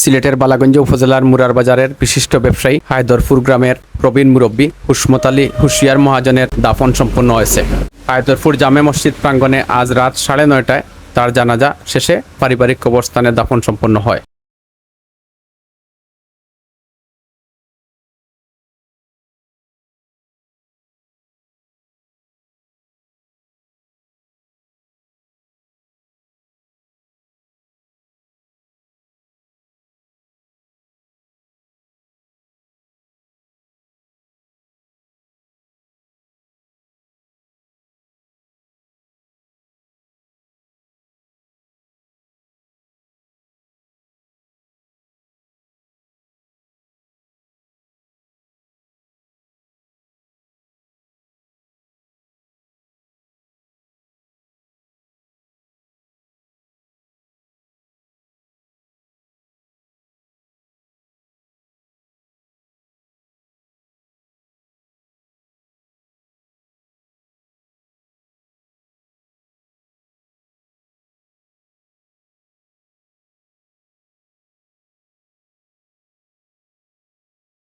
সিলেটের বালাগঞ্জ উপজেলার মুরার বাজারের বিশিষ্ট ব্যবসায়ী হায়দরপুর গ্রামের প্রবীণ মুরব্বী হুসমত আলী হুশিয়ার মহাজনের দাফন সম্পন্ন হয়েছে। হায়দরপুর জামে মসজিদ প্রাঙ্গণে আজ রাত সাড়ে নয়টায় তার জানাজা শেষে পারিবারিক কবরস্থানে দাফন সম্পন্ন হয়।